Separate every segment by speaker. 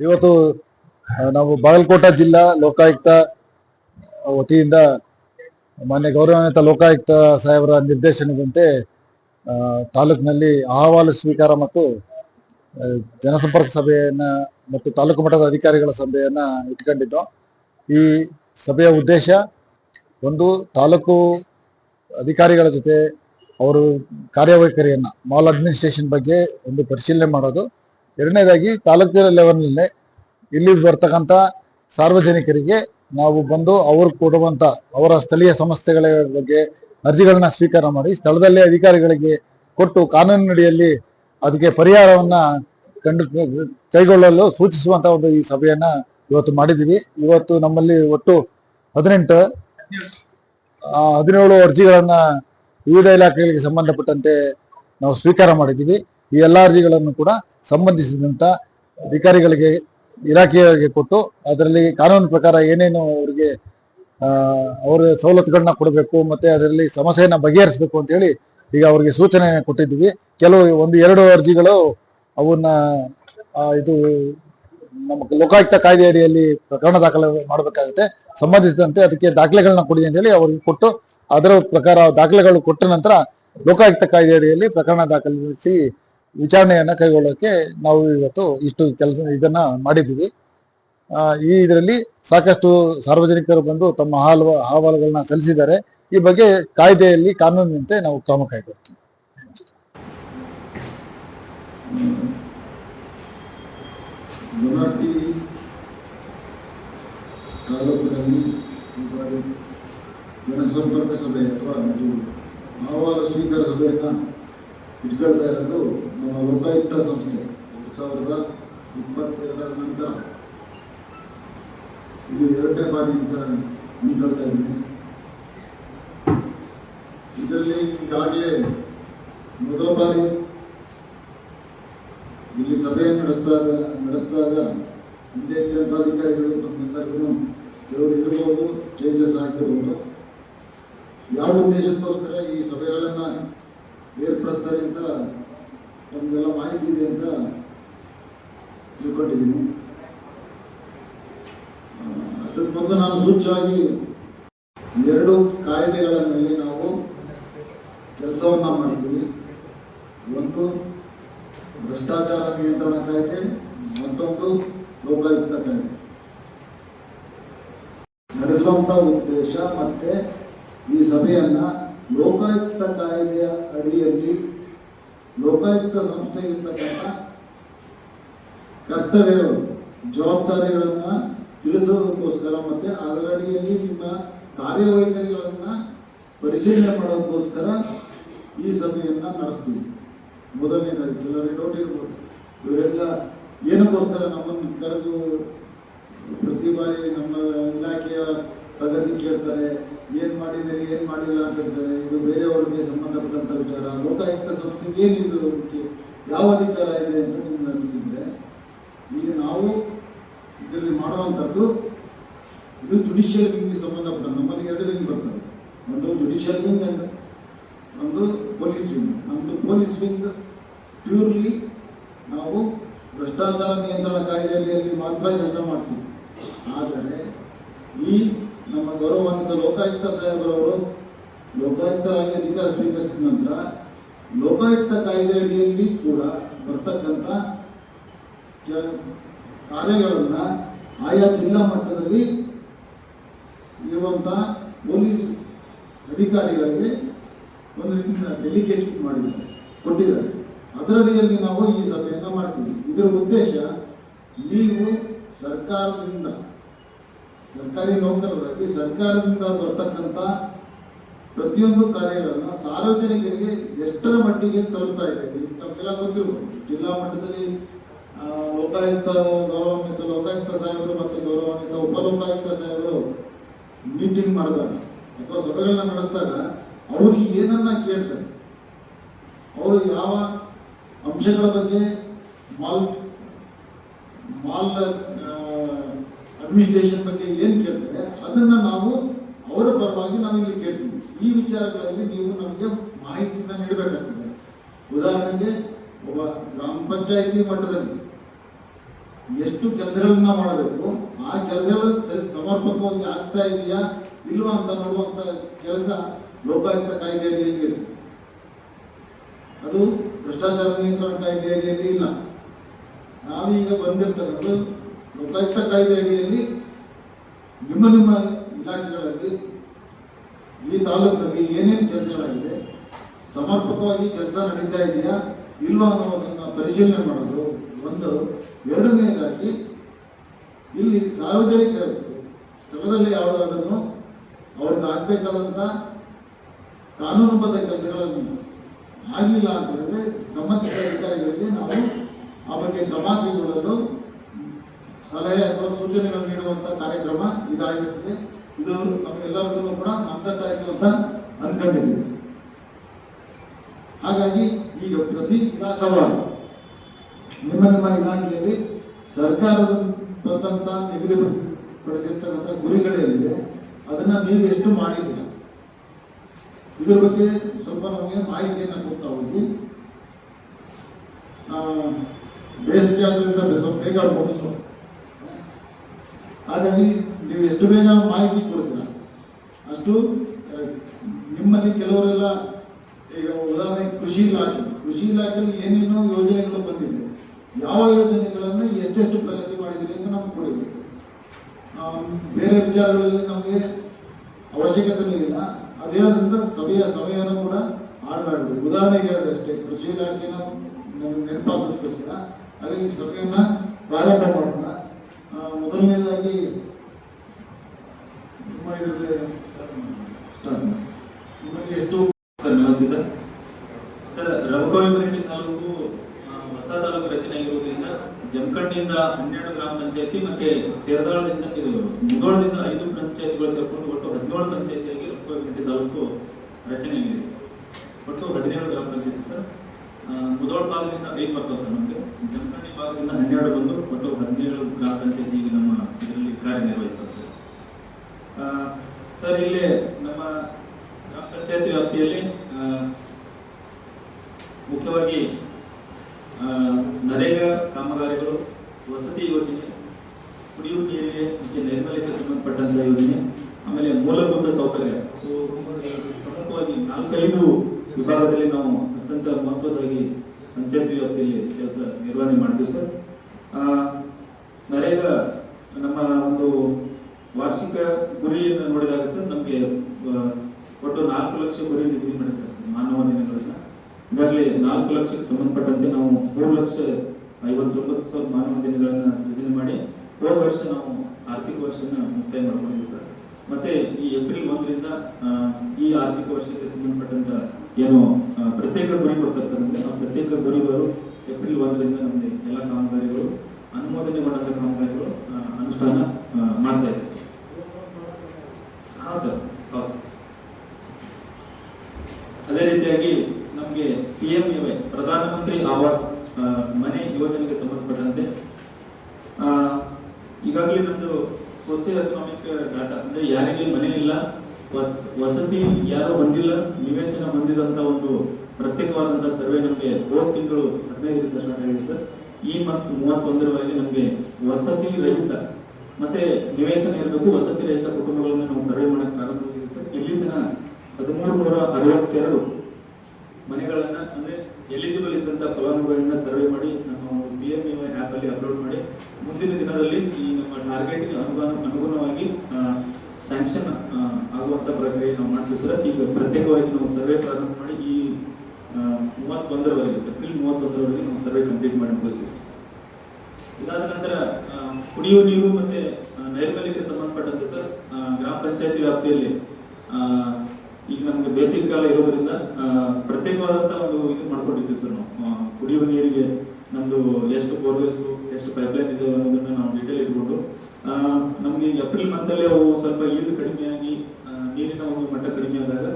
Speaker 1: ಇವತ್ತು ನಾವು ಬಾಗಲಕೋಟ ಜಿಲ್ಲಾ ಲೋಕಾಯುಕ್ತ ವತಿಯಿಂದ ಮಾನ್ಯ ಗೌರವಾನ್ವಿತ ಲೋಕಾಯುಕ್ತ ಸಾಹೇಬರ ನಿರ್ದೇಶನದಂತೆ ತಾಲೂಕಿನಲ್ಲಿ ಅಹವಾಲು ಸ್ವೀಕಾರ ಮತ್ತು ಜನಸಂಪರ್ಕ ಸಭೆಯನ್ನ ಮತ್ತು ತಾಲೂಕು ಮಟ್ಟದ ಅಧಿಕಾರಿಗಳ ಸಭೆಯನ್ನ ಇಟ್ಕೊಂಡಿದ್ದು. ಈ ಸಭೆಯ ಉದ್ದೇಶ ಒಂದು ತಾಲೂಕು ಅಧಿಕಾರಿಗಳ ಜೊತೆ ಅವರು ಕಾರ್ಯವೈಖರಿಯನ್ನ, ಮಾಲ್ ಅಡ್ಮಿನಿಸ್ಟ್ರೇಷನ್ ಬಗ್ಗೆ ಒಂದು ಪರಿಶೀಲನೆ ಮಾಡೋದು. ಎರಡನೇದಾಗಿ ತಾಲೂಕಿನ ಲೆವೆಲ್ನಲ್ಲೇ ಇಲ್ಲಿ ಬರ್ತಕ್ಕಂಥ ಸಾರ್ವಜನಿಕರಿಗೆ ನಾವು ಬಂದು ಅವರು ಕೊಡುವಂಥ ಅವರ ಸ್ಥಳೀಯ ಸಂಸ್ಥೆಗಳ ಬಗ್ಗೆ ಅರ್ಜಿಗಳನ್ನ ಸ್ವೀಕಾರ ಮಾಡಿ ಸ್ಥಳದಲ್ಲೇ ಅಧಿಕಾರಿಗಳಿಗೆ ಕೊಟ್ಟು ಕಾನೂನಿನಡಿಯಲ್ಲಿ ಅದಕ್ಕೆ ಪರಿಹಾರವನ್ನ ಕಂಡು ಕೈಗೊಳ್ಳಲು ಸೂಚಿಸುವಂತ ಒಂದು ಈ ಸಭೆಯನ್ನ ಇವತ್ತು ಮಾಡಿದ್ದೀವಿ. ಇವತ್ತು ನಮ್ಮಲ್ಲಿ ಒಟ್ಟು ಹದಿನೆಂಟು ಹದಿನೇಳು ಅರ್ಜಿಗಳನ್ನ ವಿವಿಧ ಇಲಾಖೆಗಳಿಗೆ ಸಂಬಂಧಪಟ್ಟಂತೆ ನಾವು ಸ್ವೀಕಾರ ಮಾಡಿದ್ದೀವಿ. ಈ ಎಲ್ಲ ಅರ್ಜಿಗಳನ್ನು ಕೂಡ ಸಂಬಂಧಿಸಿದಂತ ಅಧಿಕಾರಿಗಳಿಗೆ, ಇಲಾಖೆಯವರಿಗೆ ಕೊಟ್ಟು ಅದರಲ್ಲಿ ಕಾನೂನು ಪ್ರಕಾರ ಏನೇನು ಅವರಿಗೆ ಅವರ ಸವಲತ್ತುಗಳನ್ನ ಕೊಡಬೇಕು ಮತ್ತೆ ಅದರಲ್ಲಿ ಸಮಸ್ಯೆಯನ್ನು ಬಗೆಹರಿಸಬೇಕು ಅಂತ ಹೇಳಿ ಈಗ ಅವರಿಗೆ ಸೂಚನೆ ಕೊಟ್ಟಿದ್ದೀವಿ. ಕೆಲವು ಒಂದು ಎರಡು ಅರ್ಜಿಗಳು ಅವನ್ನ ಇದು ನಮ್ಮ ಲೋಕಾಯುಕ್ತ ಕಾಯ್ದೆ ಅಡಿಯಲ್ಲಿ ಪ್ರಕರಣ ದಾಖಲೆ ಮಾಡಬೇಕಾಗುತ್ತೆ. ಸಂಬಂಧಿಸಿದಂತೆ ಅದಕ್ಕೆ ದಾಖಲೆಗಳನ್ನ ಕೊಡಿ ಅಂತ ಹೇಳಿ ಅವರಿಗೆ ಕೊಟ್ಟು ಅದರ ಪ್ರಕಾರ ದಾಖಲೆಗಳು ಕೊಟ್ಟ ನಂತರ ಲೋಕಾಯುಕ್ತ ಕಾಯ್ದೆ ಅಡಿಯಲ್ಲಿ ಪ್ರಕರಣ ದಾಖಲಿಸಿ ವಿಚಾರಣೆಯನ್ನ ಕೈಗೊಳ್ಳೋಕೆ ನಾವು ಇವತ್ತು ಇಷ್ಟು ಕೆಲಸ ಇದನ್ನ ಮಾಡಿದ್ದೀವಿ. ಈ ಇದರಲ್ಲಿ ಸಾಕಷ್ಟು ಸಾರ್ವಜನಿಕರು ಬಂದು ತಮ್ಮ ಹಾಲು ಅಹವಾಲುಗಳನ್ನ ಸಲ್ಲಿಸಿದ್ದಾರೆ. ಈ ಬಗ್ಗೆ ಕಾಯ್ದೆಯಲ್ಲಿ ಕಾನೂನಿನಂತೆ ನಾವು ಕ್ರಮ ಕೈಗೊಳ್ತೀವಿ.
Speaker 2: ಜನಸಂಪರ್ಕ ಸಭೆ ಅಥವಾ ಅಹವಾಲು ಸ್ವೀಕಾರ ಸಭೆಯನ್ನ ಇಟ್ಕೊಳ್ತಾ ಇರೋದು ನಮ್ಮ ಲೋಕಾಯುಕ್ತ ಸಂಸ್ಥೆ. ಎರಡು ಸಾವಿರದ ಇಪ್ಪತ್ತೆರಡರ ನಂತರ. ಇದು ಎರಡನೇ ಬಾರಿ ಅಂತ ಅನ್ಕೊಳ್ತಾ ಇದ್ದೀನಿ. ಇದರಲ್ಲಿ ಈಗಾಗಲೇ ಮೊದಲ ಬಾರಿ ಇಲ್ಲಿ ಸಭೆಯನ್ನು ನಡೆಸಿದಾಗ ನಡೆಸಿದಾಗ ಹಿಂದೆ ಇದ್ದಂಥ ಅಧಿಕಾರಿಗಳು ತಮ್ಮೆಲ್ಲರಿಗೂ ಕೆಲವರು ಇರಬಹುದು ಚೇಂಜಸ್ ಆಗಿರಬಹುದು ಯಾವ ಉದ್ದೇಶಕ್ಕೋಸ್ಕರ ಈ ಸಭೆಗಳನ್ನ ಏರ್ಪಡಿಸ್ತಾರೆ ಅಂತ ತಮಗೆಲ್ಲ ಮಾಹಿತಿ ಇದೆ ಅಂತ ತಿಳ್ಕೊಂಡಿದ್ದೀನಿ. ಅದ್ರ ಅದಕ್ಕೆ ಮೊದಲು ನಾನು ಸೂಚ್ಯವಾಗಿ ಎರಡು ಕಾಯ್ದೆಗಳ ಮೇಲೆ ನಾವು ಕೆಲಸವನ್ನು ಮಾಡ್ತೀವಿ. ಒಂದು ಭ್ರಷ್ಟಾಚಾರ ನಿಯಂತ್ರಣ ಕಾಯ್ದೆ, ಮತ್ತೊಂದು ಲೋಕಾಯುಕ್ತ ಕಾಯ್ದೆ. ನಡೆಸುವಂತ ಉದ್ದೇಶ ಮತ್ತೆ ಈ ಸಭೆಯನ್ನ ಲೋಕಾಯುಕ್ತ ಕಾಯ್ದೆಯ ಅಡಿಯಲ್ಲಿ ಲೋಕಾಯುಕ್ತ ಸಂಸ್ಥೆಗಿರ್ತಕ್ಕಂಥ ಕರ್ತವ್ಯಗಳು, ಜವಾಬ್ದಾರಿಗಳನ್ನ ತಿಳಿಸೋದಕ್ಕೋಸ್ಕರ ಮತ್ತೆ ಅದರ ಅಡಿಯಲ್ಲಿ ನಿಮ್ಮ ಕಾರ್ಯವೈಖರಿಗಳನ್ನ ಪರಿಶೀಲನೆ ಮಾಡೋದಕ್ಕೋಸ್ಕರ ಈ ಸಭೆಯನ್ನ ನಡೆಸ್ತೀವಿ. ಮೊದಲನೇದಾಗಿ ಕೆಲವರಿಗೆ ಡೌಟ್ ಇರ್ಬೋದು. ಇವರೆಲ್ಲ ಏನಕ್ಕೋಸ್ಕರ ನಮ್ಮನ್ನು ಕರೆದು ಪ್ರತಿ ಬಾರಿ ನಮ್ಮ ಇಲಾಖೆಯ ಪ್ರಗತಿ ಕೇಳ್ತಾರೆ ಏನ್ ಮಾಡಿದ್ದಾರೆ, ಏನ್ ಮಾಡಿಲ್ಲ ಅಂತ ಹೇಳ್ತಾರೆ. ಇದು ಬೇರೆಯವರಿಗೆ ಸಂಬಂಧಪಟ್ಟಂತ ವಿಚಾರ. ಲೋಕಾಯುಕ್ತ ಸಂಸ್ಥೆಗೆ ಏನಿದು ಅದಕ್ಕೆ ಯಾವ ಅಧಿಕಾರ ಇದೆ ಅಂತ ನಿಮ್ಗೆ ಅನಿಸಿದ್ರೆ, ಈಗ ನಾವು ಇದರಲ್ಲಿ ಮಾಡುವಂಥದ್ದು, ಇದು ಜುಡಿಷಿಯಲ್ ವಿಂಗ್ಗೆ ಸಂಬಂಧಪಟ್ಟ ನಮ್ಮಲ್ಲಿ ಎರಡು ವಿಂಗ್ ಬರ್ತದೆ. ಒಂದು ಜುಡಿಷಿಯಲ್ ವಿಂಗ್ ಅಂತ ಒಂದು ಪೊಲೀಸ್ ವಿಂಗ್ ನಮ್ಮದು ಪೊಲೀಸ್ ವಿಂಗ್ ಪ್ಯೂರ್ಲಿ ನಾವು ಭ್ರಷ್ಟಾಚಾರ ನಿಯಂತ್ರಣ ಕಾಯ್ದೆಯಲ್ಲಿ ಮಾತ್ರ ಕೆಲಸ ಮಾಡ್ತೀವಿ. ಆದರೆ ಈ ನಮ್ಮ ಗೌರವಾನ್ವಿತ ಲೋಕಾಯುಕ್ತ ಸಾಹೇಬರವರು ಲೋಕಾಯುಕ್ತರಾಗಿ ಅಧಿಕಾರ ಸ್ವೀಕರಿಸಿದ ನಂತರ ಲೋಕಾಯುಕ್ತ ಕಾಯ್ದೆ ಅಡಿಯಲ್ಲಿ ಕೂಡ ಬರ್ತಕ್ಕಂಥ ಕಾರ್ಯಗಳನ್ನ ಆಯಾ ಜಿಲ್ಲಾ ಮಟ್ಟದಲ್ಲಿ ಇರುವಂತಹ ಪೊಲೀಸ್ ಅಧಿಕಾರಿಗಳಿಗೆ ಒಂದು ರೀತಿಯ ಡೆಲಿಗೇಟ್ ಮಾಡಿದ್ದಾರೆ, ಕೊಟ್ಟಿದ್ದಾರೆ. ಅದರಡಿಯಲ್ಲಿ ನಾವು ಈ ಸಭೆಯನ್ನು ಮಾಡ್ತೀವಿ. ಇದರ ಉದ್ದೇಶ, ನೀವು ಸರ್ಕಾರದಿಂದ ಸರ್ಕಾರಿ ನೌಕರರಾಗಿ ಸರ್ಕಾರದಿಂದ ಬರ್ತಕ್ಕಂಥ ಪ್ರತಿಯೊಂದು ಕಾರ್ಯಗಳನ್ನು ಸಾರ್ವಜನಿಕರಿಗೆ ಎಷ್ಟರ ಮಟ್ಟಿಗೆ ತಲುಪ್ತಾ ಇದೆ ತಮಗೆಲ್ಲ ಗೊತ್ತಿರ್ಬೋದು. ಜಿಲ್ಲಾ ಮಟ್ಟದಲ್ಲಿ ಲೋಕಾಯುಕ್ತ, ಗೌರವಾನ್ವಿತ, ಲೋಕಾಯುಕ್ತ ಸಾಹೇಬರು ಮತ್ತು ಗೌರವಾನ್ವಿತ ಉಪಲೋಕಾಯುಕ್ತ ಸಾಹೇಬರು ಮೀಟಿಂಗ್ ಮಾಡಿದಾಗ, ಅಥವಾ ಸಭೆಗಳನ್ನ ನಡೆಸಿದಾಗ ಅವರು ಏನನ್ನ ಕೇಳ್ತಾರೆ? ಅವರು ಯಾವ ಅಂಶಗಳ ಬಗ್ಗೆ ಮಾಲ್ ಮಾಲ್ ಅಡ್ಮಿನಿಸ್ಟ್ರೇಷನ್ ಬಗ್ಗೆ ಏನು ಕೇಳ್ತಾರೆ, ಅದನ್ನ ನಾವು ಅವರ ಪರವಾಗಿ ನಾವು ಇಲ್ಲಿ ಕೇಳ್ತೀವಿ. ಈ ವಿಚಾರಗಳಲ್ಲಿ ನೀವು ನಮಗೆ ಮಾಹಿತಿನ ನೀಡಬೇಕಾಗ್ತದೆ. ಉದಾಹರಣೆಗೆ, ಒಬ್ಬ ಗ್ರಾಮ ಪಂಚಾಯಿತಿ ಮಟ್ಟದಲ್ಲಿ ಎಷ್ಟು ಕೆಲಸಗಳನ್ನ ಮಾಡಬೇಕು, ಆ ಕೆಲಸಗಳು ಸಮರ್ಪಕವಾಗಿ ಆಗ್ತಾ ಇದೆಯಾ, ಇಲ್ವಾ ಅಂತ ನೋಡುವಂತ ಕೆಲಸ ಲೋಕಾಯುಕ್ತ ಕಾಯ್ದೆ ಅಡಿಯಲ್ಲಿ ಅದು ಭ್ರಷ್ಟಾಚಾರ ನಿಯಂತ್ರಣ ಕಾಯ್ದೆ ಇಲ್ಲ. ನಾವೀಗ ಬಂದಿರ್ತಕ್ಕಂಥದ್ದು ಲೋಕಾಯುಕ್ತ ಕಾಯ್ದೆ ಅಡಿಯಲ್ಲಿ ನಿಮ್ಮ ನಿಮ್ಮ ಇಲಾಖೆಗಳಲ್ಲಿ ಈ ತಾಲೂಕಿನಲ್ಲಿ ಏನೇನು ಕೆಲಸಗಳಾಗಿದೆ, ಸಮರ್ಪಕವಾಗಿ ಕೆಲಸ ನಡೀತಾ ಇದೆಯಾ ಇಲ್ವಾ ಅನ್ನೋದನ್ನು ಪರಿಶೀಲನೆ ಮಾಡೋದು ಒಂದು. ಎರಡನೇದಾಗಿ ಇಲ್ಲಿ ಸಾರ್ವಜನಿಕರು ಸ್ಥಳದಲ್ಲಿ ಯಾವುದಾದನ್ನು ಅವ್ರಿಗೆ ಆಗ್ಬೇಕಾದಂಥ ಕಾನೂನುಬದ್ಧ ಕೆಲಸಗಳನ್ನು ಆಗಿಲ್ಲ ಅಂತ ಹೇಳಿದ್ರೆ ಸಂಬಂಧಿತ ಅಧಿಕಾರಿಗಳಿಗೆ ನಾವು ಆ ಬಗ್ಗೆ ಕ್ರಮ ಕೈಗೊಳ್ಳಲು ಸಲಹೆ ಅಥವಾ ಸೂಚನೆಗಳನ್ನು ನೀಡುವಂತ ಕಾರ್ಯಕ್ರಮ ಇದಾಗಿರುತ್ತದೆ ಇದು ನಮ್ಗೆಲ್ಲರಿಗೂ ಕೂಡ ನಂತರದಾಯಿತು ಅಂತ ಅನ್ಕೊಂಡಿದ್ದೀವಿ ಹಾಗಾಗಿ ಈಗ ಪ್ರತಿ ಇಲಾಖಾವಾರು ನಿಮ್ಮ ನಿಮ್ಮ ಇಲಾಖೆಯಲ್ಲಿ ಸರ್ಕಾರದ ತಂದಂತ ನಿಗದಿಪಡಿಸಿರ್ತಕ್ಕಂಥ ಗುರಿಗಳೇನಿದೆ ಅದನ್ನ ನೀವು ಎಷ್ಟು ಮಾಡಿದ್ದೀರ? ಇದ್ರ ಬಗ್ಗೆ ಸ್ವಲ್ಪ ನಮಗೆ ಮಾಹಿತಿಯನ್ನು ಕೊಡ್ತಾ ಹೋಗಿ. ಬೇಸಿಗೆ ಆದ್ರಿಂದ ಸ್ವಲ್ಪ ಬೇಗ ಮುಗಿಸು ಹಾಗಾಗಿ ನೀವು ಎಷ್ಟು ಬೇಗ ಮಾಹಿತಿ ಕೊಡ್ತೀರ. ಅಷ್ಟು ನಿಮ್ಮಲ್ಲಿ ಕೆಲವರೆಲ್ಲ, ಈಗ ಉದಾಹರಣೆಗೆ ಕೃಷಿ ಇಲಾಖೆ. ಕೃಷಿ ಇಲಾಖೆಯಲ್ಲಿ ಏನೇನೋ ಯೋಜನೆಗಳು ಬಂದಿದೆ. ಯಾವ ಯೋಜನೆಗಳನ್ನು ಎಷ್ಟೆಷ್ಟು ಪ್ರಗತಿ ಮಾಡಿದ್ದೀರಿ ಅಂತ ನಮ್ಗೆ ಕೊಡಬೇಕು ಬೇರೆ ವಿಚಾರಗಳಲ್ಲಿ ನಮಗೆ ಅವಶ್ಯಕತೆ ಇಲ್ಲ. ಅದೇನೋದ್ರಿಂದ ಸಭೆಯ ಸಮಯನೂ ಕೂಡ ಆಡಬಾರ್ದು ಉದಾಹರಣೆಗೆ ಹೇಳಿದೆ ಅಷ್ಟೇ. ಕೃಷಿ ಇಲಾಖೆನ ನಮ್ಗೆ ನೆನಪಾಗೋದಕ್ಕೋಸ್ಕರ ಹಾಗಾಗಿ ಸಭೆಯನ್ನ ಪ್ರಾರಂಭ ಮಾಡೋಣ. ಮೊದಲನೇದಾಗಿ ಎಷ್ಟು
Speaker 3: ಸರ್? ಸರ್ ಸರ್ ತಾಲೂಕು ಹೊಸ ತಾಲೂಕು ರಚನೆ ಆಗಿರುವುದರಿಂದ ಜಮಖಂಡಿಯಿಂದ ಹನ್ನೆರಡು ಗ್ರಾಮ ಪಂಚಾಯತಿ ಮತ್ತೆ ತೇರದಾಳದಿಂದ ಇದು ಮುದೋಳದಿಂದ ಐದು ಪಂಚಾಯತ್ಗಳು ಸೇರ್ಕೊಂಡು ಒಟ್ಟು ಹದಿನೇಳು ಪಂಚಾಯತಿಯಾಗಿ ರಬಕವಿಮರೆಡ್ಡಿ ತಾಲೂಕು ರಚನೆ ಆಗಿದೆ. ಒಟ್ಟು ಹದಿನೇಳು ಗ್ರಾಮ ಪಂಚಾಯತಿ ಸರ್. ಮುದೋಳ ಭಾಗದಿಂದ ಐದು ಬರ್ತವೆ ಸರ್ ನಮಗೆ ಜಮಖಂಡಿ ಭಾಗದಿಂದ ಹನ್ನೆರಡು ಬಂದು ಒಟ್ಟು ಹದಿನೇಳು ಗ್ರಾಮ ಈಗ ನಮ್ಮ ಇದರಲ್ಲಿ ಕಾರ್ಯನಿರ್ವಹಿಸ್ತದೆ ಸರ್. ಸರ್, ಇಲ್ಲಿ ನಮ್ಮ ಗ್ರಾಮ ಪಂಚಾಯತ್ ವ್ಯಾಪ್ತಿಯಲ್ಲಿ ಮುಖ್ಯವಾಗಿ ನರೇಗಾ ಕಾಮಗಾರಿಗಳು, ವಸತಿ ಯೋಜನೆ, ಕುಡಿಯುವ ನೀರಿಗೆ ಮತ್ತು ನೈರ್ಮಲ್ಯಕ್ಕೆ ಸಂಬಂಧಪಟ್ಟಂತಹ ಯೋಜನೆ, ಆಮೇಲೆ ಮೂಲಭೂತ ಸೌಕರ್ಯ. ಸೊ ಪ್ರಮುಖವಾಗಿ ನಾಲ್ಕೈದು ವಿಭಾಗದಲ್ಲಿ ನಾವು ಅತ್ಯಂತ ಮಹತ್ವದಾಗಿ ಪಂಚಾಯತಿ ವ್ಯಾಪ್ತಿಯಲ್ಲಿ ಕೆಲಸ ನಿರ್ವಹಣೆ ಮಾಡ್ತೀವಿ ಸರ್. ನರೇಗಾ ನಮ್ಮ ಒಂದು ವಾರ್ಷಿಕ ಗುರಿಯನ್ನು ನೋಡಿದಾಗ ಸರ್ ನಮಗೆ ಒಟ್ಟು ನಾಲ್ಕು ಲಕ್ಷ ಗುರಿ ನಿಗದಿ ಮಾಡಿದ್ದಾರೆ ಸರ್ ಮಾನವ ದಿನಗಳನ್ನ. ಇದರಲ್ಲಿ ನಾಲ್ಕು ಲಕ್ಷಕ್ಕೆ ಸಂಬಂಧಪಟ್ಟಂತೆ ನಾವು ಮೂರು ಲಕ್ಷ ಐವತ್ತೊಂಬತ್ತು ಸಾವಿರ ಮಾನವ ದಿನಗಳನ್ನ ಸೃಜನೆ ಮಾಡಿ ಹೋದ ವರ್ಷ ನಾವು ಆರ್ಥಿಕ ವರ್ಷನ ಮುಕ್ತಾಯ ಮಾಡ್ಕೊಂಡಿದ್ದೀವಿ ಸರ್. ಮತ್ತೆ ಈ ಏಪ್ರಿಲ್ ಒಂದರಿಂದ ಈ ಆರ್ಥಿಕ ವರ್ಷಕ್ಕೆ ಸಂಬಂಧಪಟ್ಟಂತ ಏನು ಪ್ರತ್ಯೇಕ ಗುರಿ ಕೊಡ್ತಾರೆ ಸರ್. ಆ ಪ್ರತ್ಯೇಕ ಗುರಿಗಳು ಏಪ್ರಿಲ್ ಒಂದರಿಂದ ನಮಗೆ ಎಲ್ಲ ಕಾಮಗಾರಿಗಳು ಅನುಮೋದನೆಗೊಂಡಂತ ಕಾಮಗಾರಿಗಳು ಆ, ಅನುಷ್ಠಾನ ಮಾಡ್ತಾ ಇದೆ ಹಾ ಸರ್ ಅದೇ ರೀತಿಯಾಗಿ ನಮಗೆ ಪಿ ಎಂ ಯು ಪ್ರಧಾನಮಂತ್ರಿ ಆವಾಸ್ ಮನೆ ಯೋಜನೆಗೆ ಸಂಬಂಧಪಟ್ಟಂತೆ ಈಗಾಗಲೇ ನಮ್ಮದು ಸೋಷಿಯೋ ಎಕನಾಮಿಕ್ ಡಾಟಾ ಅಂದ್ರೆ ಯಾರಿಗೆ ಮನೆ ಇಲ್ಲ ವಸ್- ವಸತಿ ಯಾರು ಬಂದಿಲ್ಲ, ನಿವೇಶನ ಹೊಂದಿದಂತ ಒಂದು ಪ್ರತ್ಯೇಕವಾದಂಥ ಸರ್ವೆ ನಮಗೆ ಹೋದ ತಿಂಗಳು ಹದಿನೈದರಿಂದ ಸ್ಟಾರ್ಟ್ ಸರ್. ಈ ಮತ್ತು ಮೂವತ್ತೊಂದರವರೆಗೆ ನಮಗೆ ವಸತಿ ರಹಿತ, ಮತ್ತೆ ನಿವೇಶನ ಇರಬೇಕು, ವಸತಿ ರಹಿತ ಕುಟುಂಬಗಳನ್ನು ನಾವು ಸರ್ವೆ ಮಾಡಕ್ ಇಲ್ಲಿಂದ ಸರ್. ಇಲ್ಲಿ ಹದಿಮೂರು ನೂರ ಅರವತ್ತೆರಡು ಮನೆಗಳನ್ನ, ಅಂದ್ರೆ ಎಲಿಜಿಬಲ್ ಇದ್ದಂತ ಫಲಾನುಭವಿಗಳನ್ನ ಸರ್ವೆ ಮಾಡಿ, ನಮ್ಮ ಬಿ ಎಂ ಆಪ್ ಅಲ್ಲಿ ಅಪ್ಲೋಡ್ ಮಾಡಿ, ಮುಂದಿನ ದಿನದಲ್ಲಿ ಈ ನಮ್ಮ ಟಾರ್ಗೆಟ್ ಅನುಗುಣ, ಅನುಗುಣವಾಗಿ ಸ್ಯಾಂಕ್ಷನ್ ಆಗುವಂತ ಪ್ರಕ್ರಿಯೆ ನಾವು ಮಾಡ್ತೀವಿ ಸರ್. ಈಗ ಪ್ರತ್ಯೇಕವಾಗಿ ನಾವು ಸರ್ವೆ ಪ್ರಾರಂಭ ಮಾಡಿ ಈ ಮೂವತ್ತೊಂದರವರೆಗೆ, ಏಪ್ರಿಲ್ ಮೂವತ್ತೊಂದರವರೆಗೆ ನಾವು ಸರ್ವೆ ಕಂಪ್ಲೀಟ್ ಮಾಡಿ ಮುಗಿಸ್ತೀವಿ ಸರ್. ಇದಾದ ನಂತರ ಕುಡಿಯುವ ನೀರು ಮತ್ತೆ ನೈರ್ಮಲ್ಯಕ್ಕೆ ಸಂಬಂಧಪಟ್ಟಂತೆ ಸರ್ ಗ್ರಾಮ ಪಂಚಾಯತಿ ವ್ಯಾಪ್ತಿಯಲ್ಲಿ ಈಗ ನಮ್ಗೆ ಬೇಸಿಗೆ ಕಾಲ ಇರೋದ್ರಿಂದ ಪ್ರತ್ಯೇಕವಾದಂತಹ ಪ್ರತ್ಯೇಕವಾದಂತ ಒಂದು ಇದು ಮಾಡ್ಕೊಂಡಿದ್ದೀವಿ ಸರ್ ನಾವು. ಕುಡಿಯುವ ನೀರಿಗೆ ನಮ್ದು ಎಷ್ಟು ಬೋರ್ವೆಲ್ಸ್, ಎಷ್ಟು ಪೈಪ್ಲೈನ್ ಇದೆ ಅನ್ನೋದನ್ನ ನಾವು ಡೀಟೇಲ್ ಇಟ್ಕೊಂಡು ನಮ್ಗೆ ಏಪ್ರಿಲ್ ಮಂತಲ್ಲೇ ಅವು ಸ್ವಲ್ಪ ಕಡಿಮೆಯಾಗಿ ಆಗಿ ನೀರಿನ ಒಂದು ಮಟ್ಟ ಕಡಿಮೆ ಆದಾಗ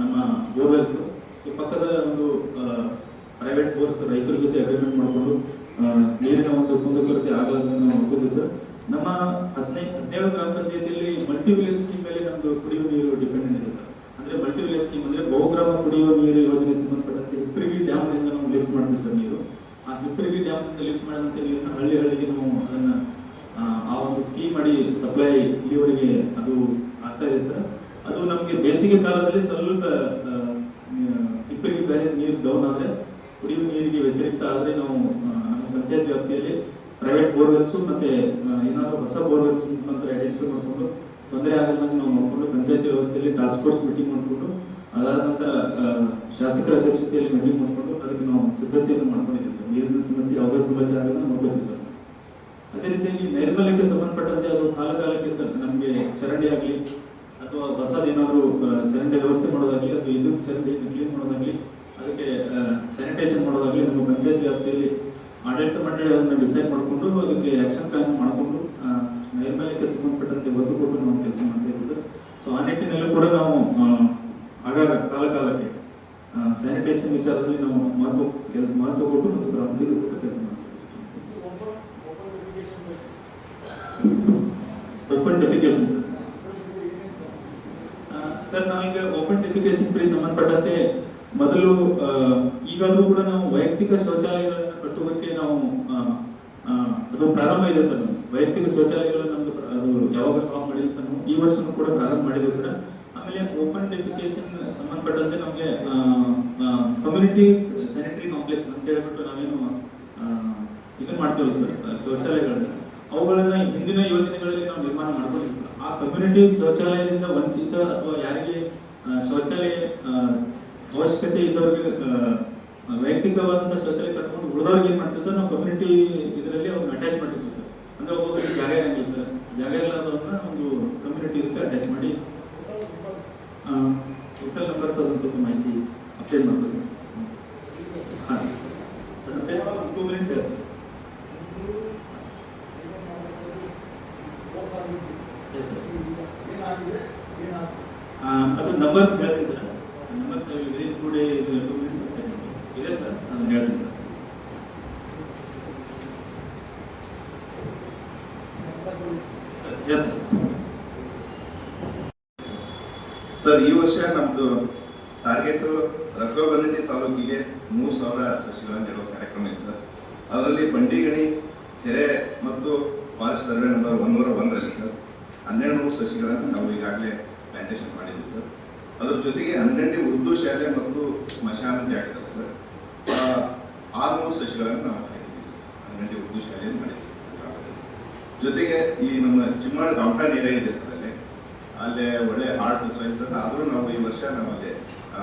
Speaker 3: ನಮ್ಮ ಬೋರ್ವೆಲ್ಸ್ ಸೊ ಪಕ್ಕದ ಒಂದು ಪ್ರೈವೇಟ್ ಬೋರ್ಸ್ ರೈತರ ಜೊತೆ ಅಗ್ರಿಮೆಂಟ್ ಮಾಡಿಕೊಂಡು ನೀರಿನ ಒಂದು ಕುಂದುಕೊರತೆ ಆಗಲಾರ್ದನ್ನು ನೋಡ್ಬೋದು ಸರ್. ನಮ್ಮ ಹದಿನೈದು ಹದಿನೇಳು ಗ್ರಾಮ ಪಂಚಾಯತಿಯಲ್ಲಿ ಮಲ್ಟಿ ವಿಲೇಜ್ ಸ್ಕೀಮ್ ಮೇಲೆ ನಮ್ದು ಕುಡಿಯುವ ನೀರು ಡಿಪೆಂಡೆಂಟ್ ಇದೆ ಸರ್. ಅಂದ್ರೆ ಮಲ್ಟಿ ವಿಲೇಜ್ ಸ್ಕೀಮ್ ಅಂದ್ರೆ ಬಹುಗ್ರಾಮ ಕುಡಿಯುವ ನೀರು ಯೋಜನೆ ಸಂಬಂಧಪಟ್ಟಂತೆ ಹಿಪ್ರಿಗಿ ಡ್ಯಾಮ್ನಿಂದ ನಾವು ಲಿಫ್ಟ್ ಮಾಡ್ತೀವಿ ಸರ್ ನೀರು. ಆ ಹಿಪ್ರಿಗಿ ಡ್ಯಾಮ್ ಲಿಫ್ಟ್ ಮಾಡಿದಂತೆ ನೀರನ್ನ ಹಳ್ಳಿ ಹಳ್ಳಿಗೆ ನಾವು ಅದನ್ನ ಆ, ಒಂದು ಸ್ಕೀಮ್ ಅಡಿ ಸಪ್ಲೈ ಇಲ್ಲಿವರೆಗೆ ಅದು ಆಗ್ತಾ ಇದೆ ಸರ್. ಅದು ನಮಗೆ ಬೇಸಿಗೆ ಕಾಲದಲ್ಲಿ ಸ್ವಲ್ಪ ಇಪ್ಪಿಗೆ ಬೇರೆ ನೀರು ಡೌನ್ ಆದರೆ ಕುಡಿಯುವ ನೀರಿಗೆ ವ್ಯತಿರಿಕ್ತ ಆದರೆ ನಾವು ನಮ್ಮ ಪಂಚಾಯತ್ ವ್ಯಾಪ್ತಿಯಲ್ಲಿ ಪ್ರೈವೇಟ್ ಬೋರ್ವೆಲ್ಸ್ ಮತ್ತೆ ಏನಾದರೂ ಹೊಸ ಬೋರ್ವೆಲ್ಸ್ ಮುಖಾಂತರ ಐಡೆಂಟಿಫೈ ಮಾಡಿಕೊಂಡು ತೊಂದರೆ ಆಗದಂಗೆ ನಾವು ನೋಡಿಕೊಂಡು ಪಂಚಾಯತ್ ವ್ಯವಸ್ಥೆಯಲ್ಲಿ ಟಾಸ್ಕ್ ಫೋರ್ಸ್ ಮೀಟಿಂಗ್ ಮಾಡಿಕೊಂಡು ಅದಾದ ನಂತರ ಶಾಸಕರ ಅಧ್ಯಕ್ಷತೆಯಲ್ಲಿ ಮೀಟಿಂಗ್ ಮಾಡಿಕೊಂಡು ಅದಕ್ಕೆ ನಾವು ಸಿದ್ಧತೆಯನ್ನು ಮಾಡ್ಕೊಂಡಿದ್ದೀವಿ ಸರ್. ನೀರಿನ ಸಮಸ್ಯೆ ಯಾವುದೇ ಸಮಸ್ಯೆ ಆಗಲ್ಲ ನೋಡ್ಕೊತೀವಿ ಸರ್. ಅದೇ ರೀತಿಯಾಗಿ ನೈರ್ಮಲ್ಯಕ್ಕೆ ಸಂಬಂಧಪಟ್ಟಂತೆ ಅದು ಕಾಲ ಕಾಲಕ್ಕೆ ನಮಗೆ ಚರಂಡಿ ಆಗಲಿ, ಅಥವಾ ಹೊಸದೇನಾದರೂ ಚರಂಡಿ ವ್ಯವಸ್ಥೆ ಮಾಡೋದಾಗ್ಲಿ, ಅಥವಾ ವಿದ್ಯುತ್ ಚರಂಡಿಯನ್ನು ಕ್ಲೀನ್ ಮಾಡೋದಾಗ್ಲಿ, ಅದಕ್ಕೆ ಸ್ಯಾನಿಟೇಷನ್ ಮಾಡೋದಾಗ್ಲಿ ನಮ್ಮ ಪಂಚಾಯತ್ ವ್ಯಾಪ್ತಿಯಲ್ಲಿ ಆಡಳಿತ ಮಂಡಳಿ ಅದನ್ನ ಡಿಸೈಡ್ ಮಾಡಿಕೊಂಡು ಅದಕ್ಕೆ ಆಕ್ಷನ್ ಪ್ಲಾನ್ ಮಾಡಿಕೊಂಡು ನೈರ್ಮಲ್ಯಕ್ಕೆ ಸಂಬಂಧಪಟ್ಟಂತೆ ಒತ್ತು ಕೊಟ್ಟು ನಾವು ಕೆಲಸ ಮಾಡ್ತೀವಿ ಸರ್. ಸೊ ಆ ನಿಟ್ಟಿನಲ್ಲಿ ಕೂಡ ನಾವು ಆಗಾಗ ಕಾಲ ಕಾಲಕ್ಕೆ ಸ್ಯಾನಿಟೇಷನ್ ವಿಚಾರದಲ್ಲಿ ನಾವು ಮಹತ್ವ ಮಹತ್ವ ಕೊಟ್ಟು ಮತ್ತು ಪ್ರಾಮುಖ್ಯತೆ ಕೊಟ್ಟು ಕೆಲಸ ಮಾಡ್ತೀವಿ ಓಪನ್ ಡೆಫಿಕೇಶನ್ ಸರ್ ಆ, ಸರ್ ನಾವೀಗ ಓಪನ್ ಡೆಫಿಕೇಶನ್ ಫ್ರೀ ಸಂಬಂಧಪಟ್ಟಂತೆ ಮೊದಲು ಈಗಲೂ ಕೂಡ ನಾವು ವೈಯಕ್ತಿಕ ಶೌಚಾಲಯಗಳನ್ನು ಕಟ್ಟುವುದಕ್ಕೆ ನಾವು ಅದು ಪ್ರಾರಂಭ ಇದೆ ಸರ್. ವೈಯಕ್ತಿಕ ಶೌಚಾಲಯಗಳು ನಮ್ದು ಅದು ಯಾವಾಗ ಪ್ರಾರಂಭ ಮಾಡಿದ್ರು ಸರ್, ಈ ವರ್ಷನೂ ಕೂಡ ಪ್ರಾರಂಭ ಮಾಡಿದ್ರು ಸರ್. ಆಮೇಲೆ ಓಪನ್ ಎಜುಕೇಶನ್ ಸಂಬಂಧಪಟ್ಟಂತೆ ನಮಗೆ ಕಮ್ಯುನಿಟಿ ಸ್ಯಾನಿಟರಿ ಕಾಂಪ್ಲೆಕ್ಸ್ ಅಂತ ಹೇಳ್ಬಿಟ್ಟು ನಾವೇನು ಇದನ್ನ ಮಾಡ್ತೀವಿ ಸರ್ ಶೌಚಾಲಯಗಳನ್ನ. ಅವುಗಳನ್ನ ಹಿಂದಿನ ಯೋಜನೆಗಳಲ್ಲಿ ನಾವು ನಿರ್ಮಾಣ ಮಾಡ್ಕೊಂಡಿದ್ವಿ ಸರ್. ಆ ಕಮ್ಯುನಿಟಿ ಶೌಚಾಲಯದಿಂದ ವಂಚಿತ ಅಥವಾ ಯಾರಿಗೆ ಶೌಚಾಲಯ ಅವಶ್ಯಕತೆ ಇದ್ದವ್ರಿಗೆ ವೈಯಕ್ತಿಕವಾದಂತಹ ಶೌಚಾಲಯ ಕಟ್ಕೊಂಡು ಉಳಿದವ್ರಿಗೆ ಏನ್ ಮಾಡ್ತೀವಿ ಸರ್? ನಾವು ಕಮ್ಯುನಿಟಿ ಇದರಲ್ಲಿ ಅವ್ರನ್ನ ಅಟ್ಯಾಚ್ ಮಾಡ್ತೀವಿ ಸರ್. ಅಂದ್ರೆ ಒಬ್ಬೊಬ್ಬರಿಗೆ ಜಾಗ ಇರಂಗಿಲ್ಲ ಸರ್. ಜಾಗ ಇಲ್ಲದವ್ರನ್ನ ಒಂದು ಕಮ್ಯುನಿಟಿ ಇದಕ್ಕೆ ಅಟ್ಯಾಚ್ ಮಾಡಿ ಟೋಟಲ್ ನಂಬರ್ಸ್ ಅದೊಂದು ಸ್ವಲ್ಪ ಮಾಹಿತಿ ಅಪ್ಡೇಟ್ ಮಾಡ್ಕೊತೀನಿ ಸರ್ ಹಾಂ two minutes sir yes sir ಅದು ನಂಬರ್ಸ್ ಹೇಳ್ತೀನಿ sir numbers within today two minutes ಇದೆ ಸರ್ ಅದನ್ನು ಹೇಳ್ತೀನಿ ಸರ್ ಎಸ್ ಸರ್
Speaker 4: ಈ ವರ್ಷ ನಮ್ದು ಟಾರ್ಗೆಟ್ ರಕ್ತಬಂಧಿ ತಾಲೂಕಿಗೆ ಮೂರು ಸಾವಿರ ಸಸಿಗಳನ್ನು ನೀಡುವ ಕಾರ್ಯಕ್ರಮ ಇದೆ ಸರ್ ಅದರಲ್ಲಿ ಬಂಡಿಗಣಿ, ಕೆರೆ ಮತ್ತು ಫಾರೆಸ್ಟ್ ಸರ್ವೆ ನಂಬರ್ ಒಂದೂರ ಒಂದರಲ್ಲಿ ಸರ್ ಹನ್ನೆರಡು ನೂರು ಸಸಿಗಳನ್ನು ನಾವು ಈಗಾಗಲೇ ಪ್ಲಾಂಟೇಷನ್ ಮಾಡಿದ್ವಿ ಸರ್ ಅದ್ರ ಜೊತೆಗೆ ಹನ್ನೆರಡನೇ ಉರ್ದು ಶಾಲೆ ಮತ್ತು ಸ್ಮಶಾನ ಜಾಗದಲ್ಲಿ ಸರ್ ಆರ್ನೂರು ಸಸಿಗಳನ್ನು ನಾವು ಹಾಕಿದ್ದೀವಿ ಸರ್ ಹನ್ನೆರಡು ಉರ್ದು ಶಾಲೆಯನ್ನು ಮಾಡಿದ್ದೀವಿ. ಸರ್ ಜೊತೆಗೆ ಈ ನಮ್ಮ ಚಿಮ್ಮಾಡ ಡಾಂಟಾನ್ ಏರಿಯಾ ಇದೆ ಸರ್ ಅಲ್ಲಿ. ಅಲ್ಲೇ ಒಳ್ಳೆ ಹಾರ್ಟ್ ಸೈನ್ಸ್ ಅಂತ ಆದರೂ ನಾವು ಈ ವರ್ಷ ನಮ್ಮಲ್ಲಿ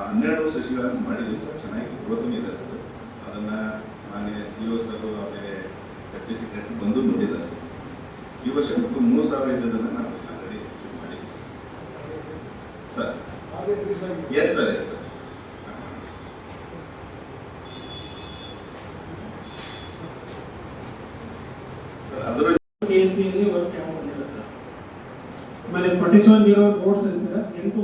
Speaker 4: ಹನ್ನೆರಡು ಸಸಿಗಳನ್ನು ಮಾಡಿದ್ವಿ ಸರ್. ಚೆನ್ನಾಗಿ ಗ್ರೋತ್ ಇದೆ ಸರ್. ಅದನ್ನ ಮಾನ್ಯ ಸಿ ಓ ಸರ್ ಆಮೇಲೆ ಡೆಪ್ಟಿ ಸೆಕ್ರೆಟರಿ ಬಂದು ನೋಡಿದ್ದಾರೆ ಸರ್. ಈ ವರ್ಷ ಮತ್ತು ಮೂರು ಸಾವಿರ ಇದ್ದದನ್ನು ನಾವು ಆಲ್ರೆಡಿ ಮಾಡಿದ್ವಿ sir. Sir. Yes sir yes sir ಅದರ
Speaker 5: ಕೆಎಸ್ಪಿಯಲ್ಲಿ ವರ್ಕ್ ಕ್ಯಾಂಪ್ ಮಾಡಿಲ್ಲ ಸರ್ ಆಮೇಲೆ ಫಾರ್ಟಿ ಇದೆ ಸರ್ ಎಂಟು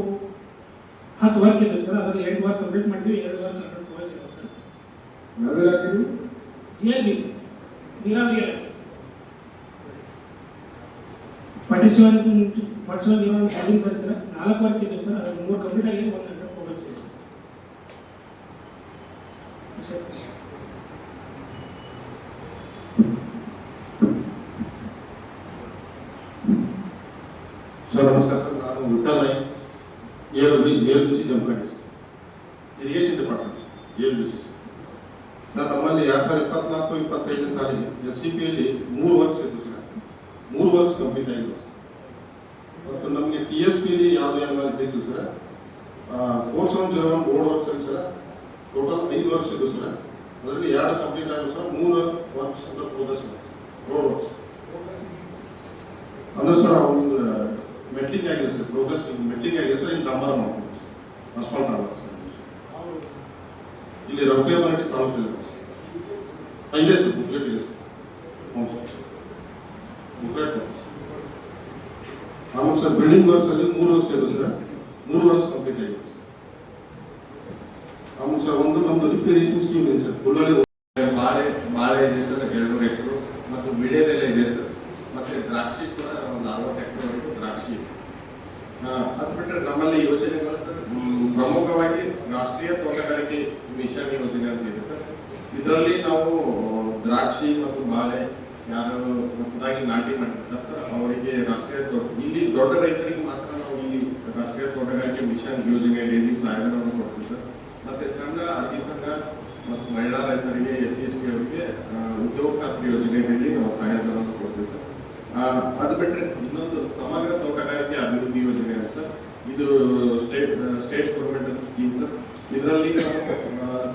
Speaker 5: ಹತ್ತು ವರ್ಕ್ ಇದೆ ಸರ್ ಅದರಲ್ಲಿ ಎಂಟು ವರ್ಕ್ ಕಂಪ್ಲೀಟ್ ಮಾಡ್ತೀವಿ ಎರಡು ವರ್ಕ್ ಕಂಪ್ಲೀಟ್ ಕೋರ್ಸ್ ಸರ್.
Speaker 2: ನಾವೆಲ್ಲ ಹಾಕಿದ್ವಿ
Speaker 5: ಜಿ ಬಿ ನೀರಾವರಿ forty seven forty seven zero building sir sir ನಾಲ್ಕು ವರ್ಕ್ ಇದೆ ಸರ್ ಅದು ಮೂರು ಕಂಪ್ಲೀಟ್ ಆಗಿದೆ ಒಂದು ಹಂಡ್ರೆಡ್ ಪ್ರೋಗ್ರೆಸ್ ಇದೆ ಅಷ್ಟೇ ಸರ್.
Speaker 6: ಸರ್ ನಮಸ್ಕಾರ ಸರ್ ನಾನು Vithal Naik A B J L B C Jamkhandi irrigation department A L B C sir ನಮ್ಮಲ್ಲಿ ಎರಡು ಸಾವಿರದ ಇಪ್ಪತ್ನಾಲ್ಕು ಇಪ್ಪತ್ತೈದನೇ ಸಾಲಿಗೆ ಎಸ್ ಸಿ ಪಿಯಲ್ಲಿ ಮೂರು ವರ್ಕ್ಸ್ ಇತ್ತು ಸರ್. ಮೂರು ವರ್ಕ್ಸ್ ಕಂಪ್ಲೀಟ್ ಆಗಿತ್ತು ಮತ್ತು ನಮಗೆ ಟಿ ಎಸ್ ಪಿಲಿ ಯಾವುದು ಏನಾದ್ರು ಇತ್ತು sir? Four seven zero one road works ಅಂತ ಸರ್. ಟೋಟಲ್ ಐದು ವರ್ಕ್ಸ್ ಇದ್ದು ಸರ್. ಅದರಲ್ಲಿ ಎರಡು ಕಂಪ್ಲೀಟ್ ಆಗಿದೆ ಸರ್. ಮೂರು ವರ್ಕ್ಸ್ ಅಂದ್ರೆ ಪ್ರೋಗ್ರೆಸ್ ರೋಡ್ ವರ್ಕ್ಸ್ ಅಂದ್ರೆ ಸರ್ ಒಂದು ಮೆಟ್ಲಿಂಗ್ ಆಗಿದೆ ಸರ್. ಪ್ರೋಗ್ರೆಸ್ ಮೆಟ್ಲಿಂಗ್ ಆಗಿದೆ ಸರ್. ಇನ್ನು ಡಂಬರ್ ಮಾಡ್ಕೊಂಡು ಅಸ್ಫಾಲ್ಟ್ ಆಗಲ್ಲ ಸರ್ ಇಲ್ಲಿ ರೌಕೆ ಮರಟಿ ತಾಲೂಕು ಇದೆ ಆ, ಇದೆ ಸರ್ ಬುಕ್ಲೆಟ್ ಇದೆ ಸರ್ ಹ್ಞೂ ಸರ್ ಬುಕ್ಲೆಟ್ ಆಮೇಲೆ ಸರ್ ಬಿಲ್ಡಿಂಗ್ ವರ್ಕ್ಸ್ ಅಲ್ಲಿ ಮೂರು ವರ್ಷ ಇದೆ ಸರ್ ಮೂರು ವರ್ಷ ಕಂಪ್ಲೀಟ್ ಆಗಿದೆ ಸರ್ ಆಮೇಲೆ ಸರ್ ಒಂದು ನಮ್ದು ರಿಪೇರೇಷನ್ ಸ್ಕೀಮ್ ಇದೆ ಸರ್ ಗುಳ್ಳಳ್ಳಿ
Speaker 4: ಬಾಳೆ ಬಾಳೆ ಇದೆ ಸರ್ ಎರಡ್ನೂರು ಎಕರೆ ಮತ್ತು ವಿಳ್ಯದೆಲೆ ಇದೆ ಸರ್ ಮತ್ತೆ ದ್ರಾಕ್ಷಿ ಕೂಡ ಒಂದು ಅರವತ್ತು ಎಕರೆವರೆಗೂ ದ್ರಾಕ್ಷಿ ಇದೆ ಆ, ಅದು ಬಿಟ್ಟರೆ ನಮ್ಮಲ್ಲಿ ಯೋಜನೆಗಳು ಸರ್ ಮ್, ಪ್ರಮುಖವಾಗಿ ರಾಷ್ಟ್ರೀಯ ತೋಟಗಾರಿಕೆ
Speaker 7: ತೋಟಗಾರಿಕೆ ಮಿಷನ್ ಯೋಜನೆ ಅಂತ ಇದೆ ಸರ್ ಇದರಲ್ಲಿ ನಾವು ದ್ರಾಕ್ಷಿ ಮತ್ತು ಬಾಳೆ ಯಾರು ಹೊಸದಾಗಿ ನಾಟಿ ಮಾಡಿರ್ತಾರೆ ಸರ್ ಅವರಿಗೆ ರಾಷ್ಟ್ರೀಯ ತೋಟ ಇಲ್ಲಿ ದೊಡ್ಡ ರೈತರಿಗೆ ಮಾತ್ರ ನಾವು ಈ ರಾಷ್ಟ್ರೀಯ ತೋಟಗಾರಿಕೆ ಯೂಸಿಂಗ್ ಯೋಜನೆ ಅಡಿಯಲ್ಲಿ ಸಹಾಯವನ್ನು ಕೊಡ್ತೀವಿ ಸರ್. ಮತ್ತೆ ಸಂಘ, ಅತಿ ಸಂಘ ಮತ್ತು ಮಹಿಳಾ ರೈತರಿಗೆ, ಎಸ್ ಸಿ ಎಸ್ ಟಿ ಅವರಿಗೆ ಉದ್ಯೋಗ ಖಾತ್ರಿ ಯೋಜನೆಯಲ್ಲಿ ನಾವು ಸಹಾಯಧನವನ್ನು ಕೊಡ್ತೀವಿ ಸರ್. ಅದು ಬಿಟ್ಟರೆ ಇನ್ನೊಂದು ಸಮಗ್ರ ತೋಟಗಾರಿಕೆ ಅಭಿವೃದ್ಧಿ ಯೋಜನೆ ಅಂತ ಸರ್. ಇದು state state government scheme sir. ಇದರಲ್ಲಿ ನಾವು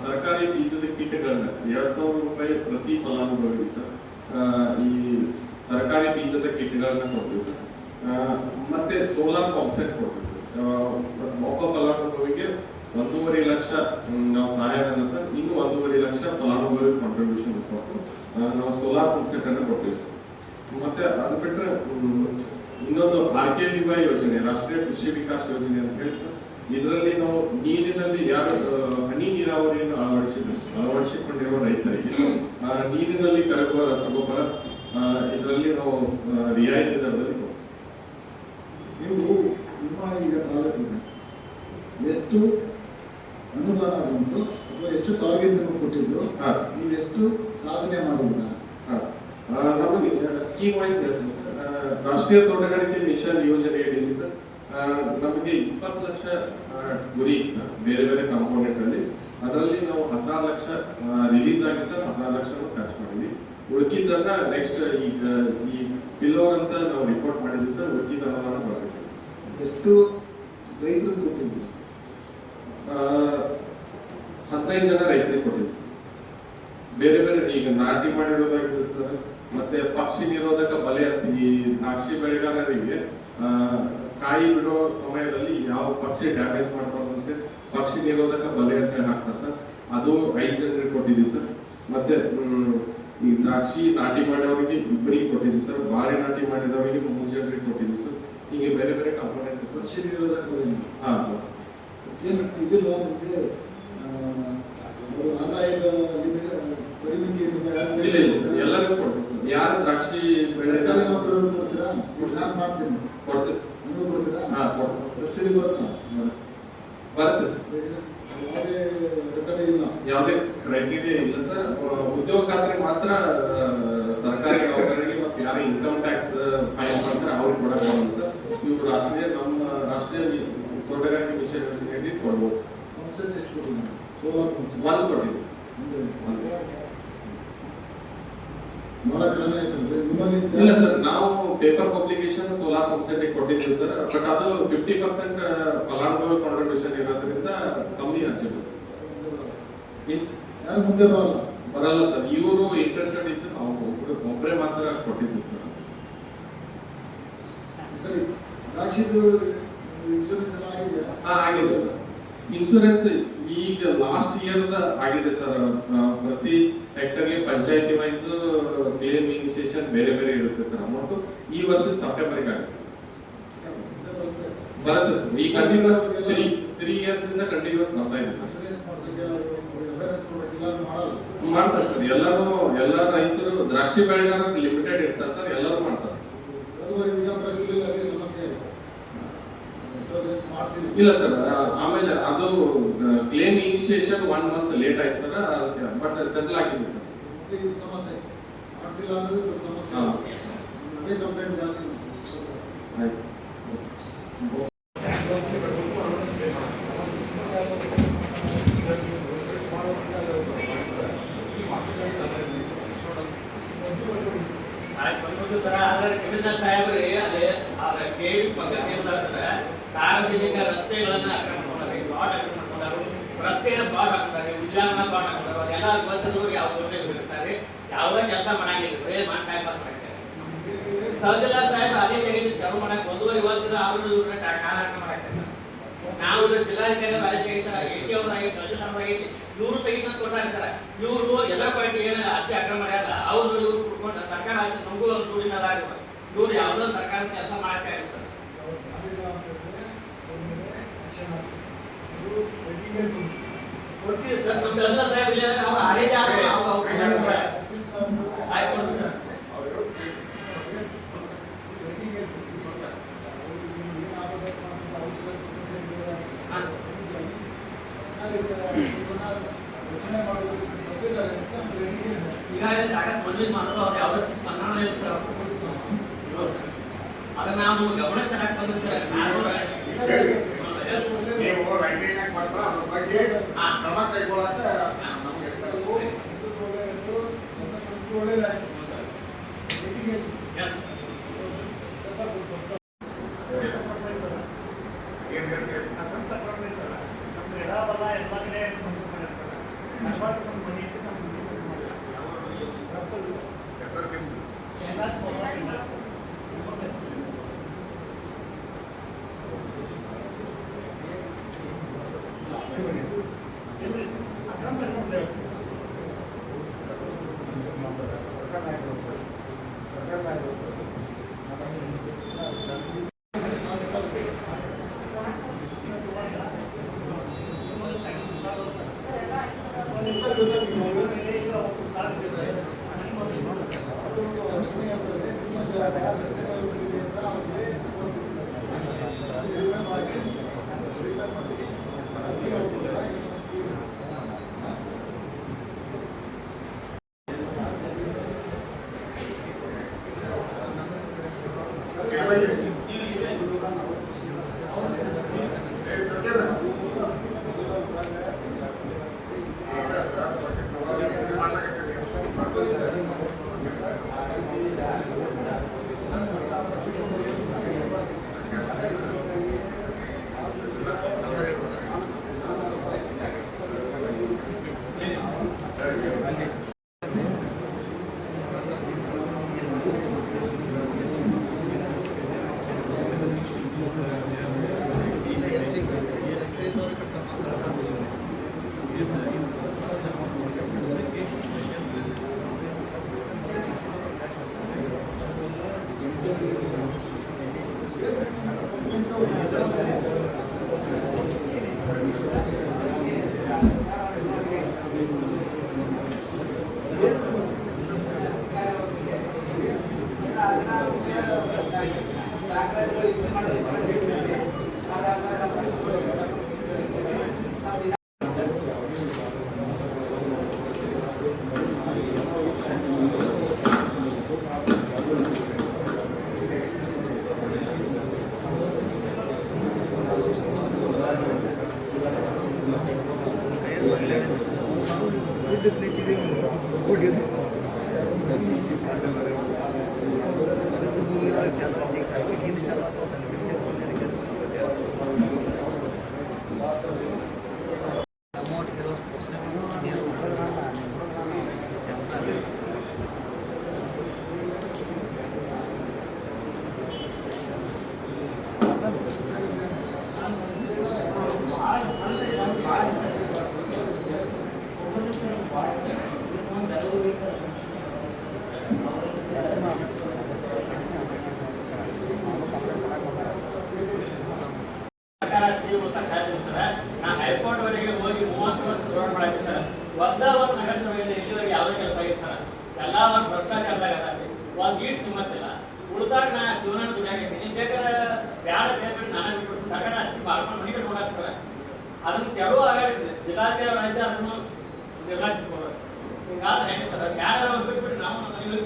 Speaker 7: ತರಕಾರಿ ಬೀಜದ ಕೀಟಗಳನ್ನ ಎರಡು ಸಾವಿರ ರೂಪಾಯಿ ಪ್ರತಿ ಫಲಾನುಭವಿ ಸರ್ ಈ ತರಕಾರಿ ಬೀಜದ ಕೀಟಗಳನ್ನ ಕೊಡ್ತೀವಿ ಸರ್. ಮತ್ತೆ ಸೋಲಾರ್ ಪಂಪ್ಸೆಟ್ ಕೊಡ್ತೀವಿ ಸರ್. ಒಬ್ಬ ಫಲಾನುಭವಿಗೆ ಒಂದೂವರೆ ಲಕ್ಷ ನಾವು ಸಹಾಯಧನ ಸರ್, ಇನ್ನು ಒಂದೂವರೆ ಲಕ್ಷ ಫಲಾನುಭವಿ ಕಾಂಟ್ರಿಬ್ಯೂಷನ್ ಕೊಟ್ಟು ನಾವು ಸೋಲಾರ್ ಪಂಪ್ಸೆಟ್ ಅನ್ನು ಕೊಟ್ಟಿವಿ ಮತ್ತೆ ಅದು ಬಿಟ್ಟರೆ ಇನ್ನೊಂದು ಆರ್ ಕೆ ಯೋಜನೆ, ರಾಷ್ಟ್ರೀಯ ಕೃಷಿ ವಿಕಾಸ್ ಯೋಜನೆ ಅಂತ ಹೇಳಿ ಇದರಲ್ಲಿ ನಾವು ನೀರಿನಲ್ಲಿ ಯಾರು ಹನಿ ನೀರಾವರಿಯನ್ನು ಅಳವಡಿಸಿದ ಅಳವಡಿಸಿಕೊಂಡಿರುವ ರೈತರಿಗೆ ನೀರಿನಲ್ಲಿ ಕರಗುವ ರಸಗೊಬ್ಬರ ಇದರಲ್ಲಿ ನಾವು ರಿಯಾಯಿತಿ ದರದಲ್ಲಿ ಕೊಡ್ತೀವಿ.
Speaker 2: ನೀವು ನಿಮ್ಮ ಈಗ ತಾಲೂಕಿನ ಎಷ್ಟು ಅನುದಾನ ಬಂತು? ಅಥವಾ ಎಷ್ಟು ನಿಮಗೆ ಕೊಟ್ಟಿದ್ರು. ನೀವು ಎಷ್ಟು ಸಾಧನೆ.
Speaker 7: ಆ, ನಮಗೆ ಸ್ಕೀಮ್ ವೈಸ್ ರಾಷ್ಟ್ರೀಯ ತೋಟಗಾರಿಕೆ ಮಿಷನ್ ಯೋಜನೆ ಅಡಿಯಲ್ಲಿ ಸರ್ ನಮಗೆ ಇಪ್ಪತ್ತು ಲಕ್ಷ ಗುರಿ ಸರ್ ಬೇರೆ ಬೇರೆ ಕಾಂಪೋನೆಂಟ್ ಅಲ್ಲಿ. ಅದರಲ್ಲಿ ನಾವು ಹದಿನಾರು ಲಕ್ಷ ರಿಲೀಸ್ ಆಗಿ ಸರ್ ಹದಿನಾರು ಲಕ್ಷ ಖರ್ಚು ಮಾಡಿದ್ವಿ. ಉಳ್ಕಿದ್ದನ್ನ ನೆಕ್ಸ್ಟ್ ಈಗ ಈ ಸ್ಪಿಲ್ ಅಂತ ನಾವು ರಿಪೋರ್ಟ್ ಮಾಡಿದ್ವಿ ಸರ್ ಉಳ್ಕಿದ ಅನುದಾನ ಬರಬೇಕು
Speaker 2: ಎಷ್ಟು ರೈತರು ಕೊಟ್ಟಿದ್ರು?
Speaker 7: ಆ, ಹದಿನೈದು ಜನ ರೈತರಿಗೆ ಕೊಟ್ಟಿದ್ವಿ ಸರ್. ಬೇರೆ ಬೇರೆ ಈಗ ನಾಟಿ ಮಾಡಿರೋದಾಗಿರ್ತಾರೆ ಮತ್ತೆ ಪಕ್ಷಿ ನಿರೋಧಕ ಬಲೆ ಈ ದ್ರಾಕ್ಷಿ ಬೆಳೆಗಾರರಿಗೆ ಕಾಯಿ ಬಿಡೋ ಸಮಯದಲ್ಲಿ ಯಾವ ಪಕ್ಷಿ ಡ್ಯಾಮೇಜ್ ಮಾಡಬಾರ್ದಂತೆ ಪಕ್ಷಿ ನಿರೋಧಕ ಬಲೆ ಅಂತ ಸರ್. ಅದು ಐದು ಜನರಿಗೆ ಕೊಟ್ಟಿದ್ದೀವಿ ಸರ್. ಮತ್ತೆ ಈ ದ್ರಾಕ್ಷಿ ನಾಟಿ ಮಾಡೋರಿಗೆ ಇಬ್ಬರಿಗೆ ಕೊಟ್ಟಿದ್ದೀವಿ ಸರ್. ಬಾಳೆ ನಾಟಿ ಮಾಡಿದವರಿಗೆ ಮೂರು ಜನರಿಗೆ ಕೊಟ್ಟಿದ್ದೀವಿ ಸರ್. ಹೀಗೆ ಬೇರೆ ಬೇರೆ ಕಂಪೋನೆಂಟ್
Speaker 2: ಶರೀರದ.
Speaker 7: ಹಾ.
Speaker 2: ಏನು ಇದಿಲ್ಲ ನಿಮಗೆ ಆದಾಯದ ಲಿಮಿಟ್
Speaker 7: ಇಲ್ಲ ಇಲ್ಲ ಸರ್ ಎಲ್ಲರಿಗೂ ಕೊಡ್ತೀವಿ ಸರ್. ಯಾರು ದ್ರಾಕ್ಷಿ ಬೆಳೆ
Speaker 2: ಮಾತ್ರ ನೌಕರರು ಕೊಡ್ತೀರಾ? ನಾನು ಮಾಡ್ತೀನಿ.
Speaker 7: ಕೊಡ್ತೀವಿ ಸರ್.
Speaker 2: ನೀವು ಕೊಡ್ತೀರಾ?
Speaker 7: ಹಾ ಕೊಡ್ತೀವಿ
Speaker 2: ಸಬ್ಸಿಡಿ ಬರುತ್ತಾ?
Speaker 7: ಬರುತ್ತೆ ಸರ್.
Speaker 2: ಯಾವುದೇ
Speaker 7: ಕ್ರೈಟೀರಿಯಾ ಇಲ್ಲ ಸರ್. ಉದ್ಯೋಗ ಖಾತ್ರಿ ಮಾತ್ರ ಸರ್ಕಾರಿ ಮತ್ತು ಯಾರು ಇನ್ಕಮ್ ಟ್ಯಾಕ್ಸ್ ಫೈಲ್ ಮಾಡ್ತಾರೆ ಅವ್ರಿಗೆ ಕೊಡಕ್ಕೆ ಬರಲ್ಲ ಸರ್. ನೀವು ರಾಷ್ಟ್ರೀಯ, ನಮ್ಮ ರಾಷ್ಟ್ರೀಯ ತೋಟಗಾರಿಕೆ ಮಿಷನ್ ಯೋಜನೆಯಲ್ಲಿ ಕೊಡ್ಬೋದು ಸರ್.
Speaker 2: ಸೋಲಾರ್
Speaker 7: ಒಂದು ಕೊಟ್ಟಿದ್ದೀವಿ ಇಲ್ಲ ಸರ್, ನಾವು ಪೇಪರ್ ಪಬ್ಲಿಕೇಶನ್ ಸೋಲಾರ್ ಪರ್ಸೆಂಟ್ ಕೊಟ್ಟಿದ್ದೀವಿ ಸರ್ ಬಟ್ ಅದು ಫಿಫ್ಟಿ ಪರ್ಸೆಂಟ್ ಫಲಾನುಭವಿ ಕಾಂಟ್ರಿಬ್ಯೂಷನ್ ಇರೋದ್ರಿಂದ ಕಮ್ಮಿ ಹಂಚಿದ್ರು
Speaker 2: ಮುಂದೆ ಬರಲ್ಲ?
Speaker 7: ಬರಲ್ಲ ಸರ್. ಇವರು ಇಂಟ್ರೆಸ್ಟೆಡ್ ಇದ್ದು ನಾವು ಒಬ್ಬರೇ ಮಾತ್ರ ಕೊಟ್ಟಿದ್ದು ಸರ್.
Speaker 2: ಸರಿ. ಇನ್ಶೂರೆನ್ಸ್
Speaker 7: ಹಾಂ ಆಗಿದೆ ಸರ್. ಇನ್ಶೂರೆನ್ಸ್ ಈಗ ಲಾಸ್ಟ್ ಇಯರ್ ಆಗಿದೆ ಸರ್. ಪ್ರತಿ ಹೆಕ್ಟರ್ಗೆ ಪಂಚಾಯತಿ ವೈಸ್ ಕ್ಲೇಮ್ ಇನಿಷಿಯೇಷನ್ ಬೇರೆ ಬೇರೆ ಇರುತ್ತೆ ಸರ್. ಅಮೌಂಟ್ ಈ ವರ್ಷದ ಸೆಪ್ಟೆಂಬರ್ಗೆ ಆಗುತ್ತೆ ಸರ್.
Speaker 2: ಬರುತ್ತೆ
Speaker 7: ಬರುತ್ತೆ ಸರ್. ಈ ಕಂಟಿನ್ಯೂಸ್ ತ್ರೀ ತ್ರೀ ಇಯರ್ಸ್ ಇಂದ ಕಂಟಿನ್ಯೂಸ್ ಬರ್ತಾ ಇದೆ ಸರ್. ಮಾಡ್ತಾರೆ. ಸರ್ ಎಲ್ಲರೂ, ಎಲ್ಲ ರೈತರು ದ್ರಾಕ್ಷಿ ಬೆಳೆಗಾರ ಲಿಮಿಟೆಡ್ ಇರ್ತಾರೆ ಸರ್, ಎಲ್ಲರೂ ಮಾಡ್ತಾರೆ. ಇಲ್ಲ ಸರ್ ಆಮೇಲೆ ಅದು claim initiation one month late ಆಯ್ತು ಸರ್ ಅದಕ್ಕೆ ಬಟ್ ಸೆಟಲ್ ಆಗಿದೆ ಸರ್.
Speaker 2: ಸಮಸ್ಯೆ ಮಾಡಿಸಿಲ್ಲ ಅಂದ್ರೆ ಇದು ಸಮಸ್ಯೆ
Speaker 7: ಹಾ.
Speaker 2: ಅದೇ ಕಂಪ್ಲೇಂಟ್ ಜಾಸ್ತಿ
Speaker 7: ಆಯ್ತು
Speaker 8: ಕಮಿಷನರ್ ಸಾಹೇಬ್ರಿ ಅಲ್ಲಿ ಅದ್ರ ಕೇಳಿ ಪದ್ಧತಿ ಸರ್ ಸಾರ್ವಜನಿಕ ರಸ್ತೆಗಳನ್ನ ಆಕ್ರಮಣ ಮಾಡ್ತಾರೆ ಬಾಟ್ ಆಕ್ರಮಣ ಮಾಡ್ತಾರೆ ರಸ್ತೆನ ಬಾಟ್ ಹಾಕ್ತಾರೆ ಉದ್ಯಾನವನ ಬಾಟ್ ಹಾಕ್ತಾರೆ ಅದೆಲ್ಲ ಬಸ್ಸರು ಯಾವ ಊರಿಗೆ ಹೋಗಿರ್ತಾರೆ ಯಾವುದೇ ಕೆಲಸ ಮಾಡಂಗಿಲ್ಲ ಬರೀ ಮಾಡಿ ಟೈಮ್ ಪಾಸ್ ಮಾಡ್ತಾರೆ ತಹಸೀಲ್ದಾರ್ ಸಾಹೇಬ್ ಆದೇಶ ಆಗೈತಿ ಚಾಲು ಮಾಡಕ್ ಒಂದೂವರೆ ವರ್ಷದ ಆದ್ರೂ ಇವ್ರನ್ನ ಕಾಲ ಹಾಕಿ ಮಾಡಕ್ಕೆ ನಾವು ಇದು ಜಿಲ್ಲಾಧಿಕಾರಿ ಆದೇಶ ಆಗೈತೆ ಸರ್ ಎ ಸಿ ಅವರಾಗಿ ತಹಸೀಲ್ದಾರ್ ಆಗೈತಿ ಇವರು ತೆಗಿತ ಕೊಟ್ಟಾರೆ ಸರ್ ಇವರು ಎಲ್ಲ ಪಾಯಿಂಟ್ ಏನಿಲ್ಲ ಅತಿ ಅಕ್ರಮ ಮಾಡ್ಯಾರ ಅವ್ರು ಇವ್ರು ಕುಡ್ಕೊಂಡ ಸರ್ಕಾರ ಆಯ್ತು ನಮಗೂ ಒಂದು ದುಡಿನ ಅದಾಗಿವ ಇವ್ರು ಯಾವುದೋ ಸರ್ಕಾರ ಕೆಲಸ ಮಾಡ್ತಾ ಇಲ್ಲ ಸರ್. ಕೊಡ್ತೀವಿ ಸರ್ ತಹಸೀಲ್ದಾರ್ ಸಾಹೇಬ್ ಇಲ್ಲ ಅಂದ್ರೆ ಅವ್ರು ಆದೇಶ ಆದ್ರೆ ಅವ್ರು ಅವ್ರು ಆಯ್ತು ಕೊಡ್ತೀವಿ ಸರ್ ಹಾಂ
Speaker 2: ಅಲ್ಲಿ
Speaker 8: ಈಗಾಗಲೇ ಸಾಕಷ್ಟು ಮನವಿ ಮಾಡೋದು ಅವ್ರು ಯಾವುದೇ ಸ್ಪಂದನ ಇಲ್ಲ ಸರ್ ಅದನ್ನ ನಾವು ಗಮನಕ್ಕೆ ತರಕ್ ಬಂದ್ರೆ ಸರ್ ನಾನು
Speaker 2: ನೀವು ರೈಟಿಂಗ್ ಮಾತ್ರ ಅದ್ರ ಬಗ್ಗೆ ಕ್ರಮ ಕೈಗೊಳ್ಳಕ್ಕೆ ನಮ್ಗೆ
Speaker 8: olhando ಸ್ಕೀಮ್ ಸಾಧ್ಯ ಸರ್. ನಾ ಹೈಕೋರ್ಟ್ ವರೆಗೆ ಹೋಗಿ ಮೂವತ್ತು ವರ್ಷ ಸುಧಾರಣೆ ಮಾಡಕ್ಕೆ ಸರ್. ಒಂದ ಒಂದು ನಗರಸಭೆಯಿಂದ ಇಲ್ಲಿವರೆಗೆ ಯಾವುದೇ ಕೆಲಸ ಆಗಿತ್ತು ಸರ್. ಎಲ್ಲ ಒಂದು ಭ್ರಷ್ಟಾಚಾರದಾಗ ಅದಾಗ್ತಿ ಒಂದು ಈಟ್ ತುಂಬತ್ತಿಲ್ಲ. ಉಳ್ಸಾಕ ನಾ ಜೀವನ ದುಡಿಯಾಕೈತಿ ಬೇಕಾದ್ರೆ ಬ್ಯಾಡ ಕ್ಷೇತ್ರ ನಾನು ಬಿಟ್ಬಿಟ್ಟು ಸರ್ಕಾರ ಅಷ್ಟು ಮಾಡ್ಕೊಂಡು ಮನೆ ಕಟ್ಕೊಡಕ್ಕೆ ಸರ್. ಅದನ್ನ ಕೆಲವು ಆಗಾಗಿದೆ ಜಿಲ್ಲಾಧಿಕಾರಿ ರಾಜ್ಯ ಅದನ್ನು ನಿರ್ಲಕ್ಷಿಸ್ಕೊಡೋದು ಹಿಂಗಾದ್ರೆ ಹೆಂಗೆ ಸರ್? ಬ್ಯಾಡ ಬಿಟ್ಬಿಟ್ಟು ನಾವು ನಮ್ಮ ಮನೆಗೆ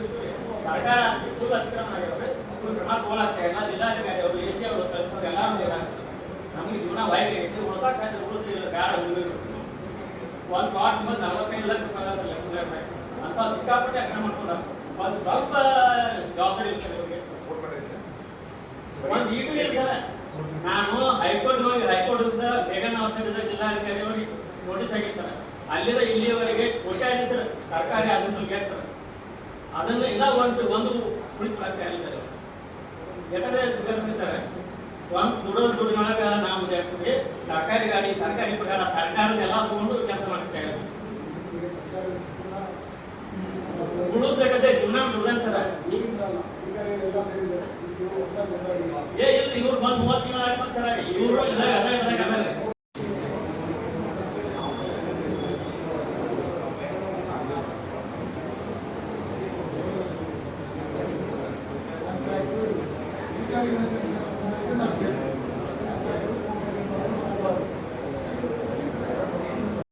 Speaker 8: ಸರ್ಕಾರ ಅಷ್ಟು ಫುಲ್ ಅತಿಕ್ರಮಣ ಆಗಿರೋದು. ಕ್ರಮ ತಗೊಳಕ್ಕೆ ಎಲ್ಲ ಜಿಲ್ಲಾಧಿಕಾರಿ ಎ ಸಿ ಅವರು ಎಲ್ಲಾರು ಇದಾಗ್ತದೆ ನಮಗೆ ಜೀವನ ವೈಟ್ ಆಗೈತಿ ಹೊಸ ಸಾಧ್ಯ ಉಳಿದ್ರಿ ಇಲ್ಲ ಬೇಡ ಉಳಿಬೇಕು. ಒಂದು ಪಾಟ್ ಬಂದು ನಲವತ್ತೈದು ಲಕ್ಷ ರೂಪಾಯಿ ಲಕ್ಷ ರೂಪಾಯಿ ಅಂತ ಸಿಕ್ಕಾಪಟ್ಟೆ ಅಕ್ರಮ ಮಾಡ್ಕೊಂಡ. ಒಂದು ಸ್ವಲ್ಪ ಜವಾಬ್ದಾರಿ ಒಂದು ಈಟು ಇಲ್ಲ ಸರ್. ನಾನು ಹೈಕೋರ್ಟ್ ಹೋಗಿ ಹೈಕೋರ್ಟ್ ಬೇಗನ ಅವಸ್ಥೆ ಜಿಲ್ಲಾಧಿಕಾರಿ ಹೋಗಿ ನೋಟಿಸ್ ಆಗಿದೆ ಸರ್. ಅಲ್ಲಿಂದ ಇಲ್ಲಿಯವರೆಗೆ ಕೋಟ್ಯಾಧಿ ಸರ್, ಸರ್ಕಾರಿ ಅದನ್ನು ಸರ್. ಅದನ್ನು ಇಲ್ಲ ಒಂದು ಒಂದು ಉಳಿಸ್ಕೊಳಕ್ಕೆ ಇಲ್ಲ ಸರ್. ಯಾಕಂದ್ರೆ ಸರ್ ಸ್ವಂತ ದುಡೋದು ದುಡಿನೊಳಗ ನಾವು ಹೇಳ್ತೀವಿ ಸರ್ಕಾರಿ ಗಾಡಿ, ಸರ್ಕಾರಿ ಪ್ರಕಾರ ಸರ್ಕಾರದ ಎಲ್ಲ ತಗೊಂಡು ಕೆಲಸ ಮಾಡ್ತಾ ಇರೋದು. ಜೀವನ ದುಡ್ದಾನೆ ಸರ್? ಏ ಇಲ್ಲ ಇವ್ರು ಬಂದು ಮೂವತ್ತು ತಿಂಗಳು ಆಗ್ಬೇಕು ಸರ್, ಇವರು ಇದಾಗ ಅದಾಗ ಅದಾಗ ಅದ.